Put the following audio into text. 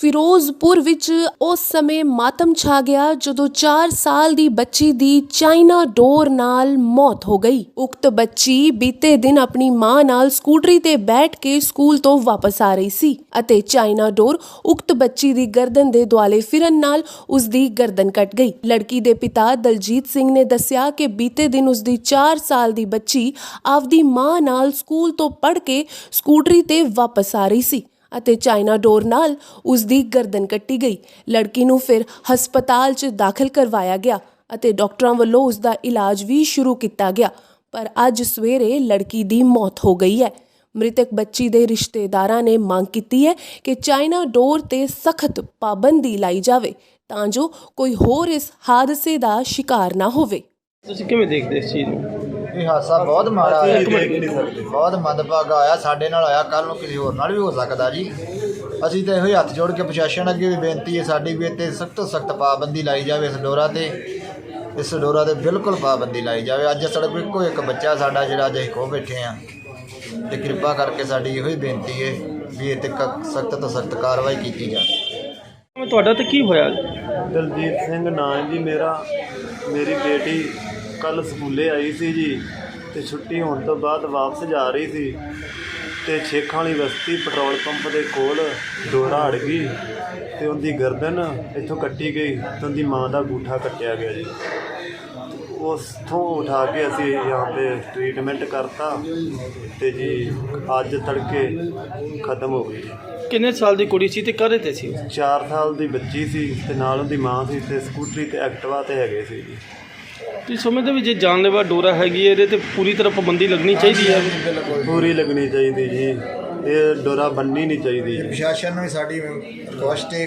ਫਿਰੋਜ਼ਪੁਰ ਵਿੱਚ ਉਸ ਸਮੇਂ ਮਾਤਮ ਛਾ ਗਿਆ ਜਦੋਂ 4 ਸਾਲ ਦੀ ਬੱਚੀ ਦੀ ਚਾਈਨਾ ਡੋਰ ਨਾਲ ਮੌਤ ਹੋ ਗਈ। ਉਕਤ ਬੱਚੀ ਬੀਤੇ ਦਿਨ ਆਪਣੀ ਮਾਂ ਨਾਲ ਸਕੂਟਰੀ ਤੇ ਬੈਠ ਕੇ ਸਕੂਲ ਤੋਂ ਵਾਪਸ ਆ ਰਹੀ ਸੀ ਅਤੇ ਚਾਈਨਾ ਡੋਰ ਉਕਤ ਬੱਚੀ ਦੀ ਗਰਦਨ ਦੇ ਦੁਆਲੇ ਫਿਰਨ ਨਾਲ ਉਸ ਦੀ ਗਰਦਨ ਕੱਟ ਗਈ। ਲੜਕੀ ਦੇ ਪਿਤਾ ਦਲਜੀਤ ਸਿੰਘ ਨੇ ਦੱਸਿਆ ਕਿ ਬੀਤੇ ਦਿਨ ਉਸ ਦੀ 4 ਸਾਲ ਦੀ ਬੱਚੀ ਆਪਦੀ ਮਾਂ ਨਾਲ ਸਕੂਲ ਤੋਂ ਪੜ੍ਹ ਕੇ ਸਕੂਟਰੀ ਤੇ ਵਾਪਸ ਆ ਰਹੀ ਸੀ। ਅਤੇ ਚਾਈਨਾ ਡੋਰ ਨਾਲ ਉਸ ਦੀ ਗਰਦਨ ਕੱਟੀ ਗਈ। ਲੜਕੀ ਨੂੰ ਫਿਰ ਹਸਪਤਾਲ 'ਚ ਦਾਖਲ ਕਰਵਾਇਆ ਗਿਆ ਅਤੇ ਡਾਕਟਰਾਂ ਵੱਲੋਂ ਉਸ ਦਾ ਇਲਾਜ ਵੀ ਸ਼ੁਰੂ ਕੀਤਾ ਗਿਆ। ਪਰ ਅੱਜ ਸਵੇਰੇ ਲੜਕੀ ਦੀ ਮੌਤ ਹੋ ਗਈ ਹੈ। ਮ੍ਰਿਤਕ ਬੱਚੀ ਦੇ ਰਿਸ਼ਤੇਦਾਰਾਂ ਨੇ ਮੰਗ ਕੀਤੀ ਹੈ ਕਿ ਚਾਈਨਾ ਡੋਰ ਤੇ ਸਖਤ ਪਾਬੰਦੀ ਲਾਈ ਜਾਵੇ ਤਾਂ ਜੋ ਕੋਈ ਹੋਰ ਇਸ ਹਾਦਸੇ ਦਾ ਸ਼ਿਕਾਰ ਨਾ ਹੋਵੇ। ਤੁਸੀਂ ਕਿਵੇਂ ਦੇਖਦੇ ਇਸ ਚੀਜ਼ ਨੂੰ? ਇਹ ਹਾਦਸਾ ਬਹੁਤ ਮਾੜਾ ਹੋਇਆ ਬਹੁਤ ਮੰਦਭਾਗਾ ਹੋਇਆ ਸਾਡੇ ਨਾਲ ਹੋਇਆ ਕੱਲ ਨੂੰ ਕਿਸੇ ਹੋਰ ਨਾਲ ਵੀ ਹੋ ਸਕਦਾ ਜੀ। ਅਸੀਂ ਤਾਂ ਇਹੋ ਹੀ ਹੱਥ ਜੋੜ ਕੇ ਪ੍ਰਸ਼ਾਸਨ ਅੱਗੇ ਵੀ ਬੇਨਤੀ ਹੈ ਸਾਡੀ ਵੀ ਇੱਥੇ ਸਖਤ ਤੋਂ ਸਖਤ ਪਾਬੰਦੀ ਲਾਈ ਜਾਵੇ ਇਸ ਡੋਰਾ ਤੇ। ਇਸ ਡੋਰਾ ਤੇ ਬਿਲਕੁਲ ਪਾਬੰਦੀ ਲਾਈ ਜਾਵੇ। ਅੱਜ ਸੜਕ ਵੀ ਇੱਕੋ ਇੱਕ ਬੱਚਾ ਸਾਡਾ ਜਿਹੜਾ ਅੱਜ ਅਸੀਂ ਖੋ ਬੈਠੇ ਆ ਤੇ ਕਿਰਪਾ ਕਰਕੇ ਸਾਡੀ ਇਹੋ ਹੀ ਬੇਨਤੀ ਹੈ ਵੀ ਇਹ ਤੇ ਸਖਤ ਤੋਂ ਸਖਤ ਕਾਰਵਾਈ ਕੀਤੀ ਜਾਵੇ। ਤੁਹਾਡਾ ਤੇ ਕੀ ਹੋਇਆ? ਦਲਜੀਤ ਸਿੰਘ ਨਾਂ ਜੀ ਮੇਰਾ। ਮੇਰੀ ਬੇਟੀ ਕੱਲ ਸਕੂਲੇ ਆਈ ਸੀ ਜੀ ਤੇ ਛੁੱਟੀ ਹੋਣ ਤੋਂ ਬਾਅਦ ਵਾਪਸ ਜਾ ਰਹੀ ਸੀ ਤੇ ਛੇਖਾਂ ਵਾਲੀ ਬਸਤੀ ਪੈਟਰੋਲ ਪੰਪ ਦੇ ਕੋਲ ਦੋਹਰਾ ਅੜ ਗਈ ਤੇ ਉਹਦੀ ਗਰਦਨ ਇੱਥੋਂ ਕੱਟੀ ਗਈ ਤੇ ਉਹਦੀ ਮਾਂ ਦਾ ਗੂਠਾ ਕੱਟਿਆ ਗਿਆ ਜੀ। ਉਸ ਤੋਂ ਉਠਾ ਕੇ ਅਸੀਂ ਯਹਾਂ ਤੇ ਟ੍ਰੀਟਮੈਂਟ ਕਰਤਾ ਤੇ ਜੀ ਅੱਜ ਤੜਕੇ ਖਤਮ ਹੋ ਗਈ। ਕਿੰਨੇ ਸਾਲ ਦੀ ਕੁੜੀ ਸੀ ਤੇ ਕਰੇ ਤੇ ਸੀ? 4 ਸਾਲ ਦੀ ਬੱਚੀ ਸੀ ਤੇ ਨਾਲ ਉਹਦੀ ਮਾਂ ਸੀ ਤੇ ਸਕੂਟਰੀ ਤੇ ਐਕਟਿਵਾ ਤੇ ਹੈਗੇ ਸੀ ਜੀ। ਤੁਸੀਂ ਸਮਝਦੇ ਵੀ ਜੇ ਜਾਨਲੇਵਾ ਡੋਰਾ ਹੈਗੀ ਹੈ, ਇਹਦੇ ਤੇ ਪੂਰੀ ਤਰ੍ਹਾਂ ਪਾਬੰਦੀ ਲੱਗਣੀ ਚਾਹੀਦੀ ਹੈ। ਪੂਰੀ ਲੱਗਣੀ ਚਾਹੀਦੀ ਜੀ। ਇਹ ਡੋਰਾ ਬੰਨੀ ਨਹੀਂ ਚਾਹੀਦੀ। ਜੀ ਪ੍ਰਸ਼ਾਸਨ ਨੂੰ ਵੀ ਸਾਡੀ ਰਿਕੁਐਸਟ ਹੈ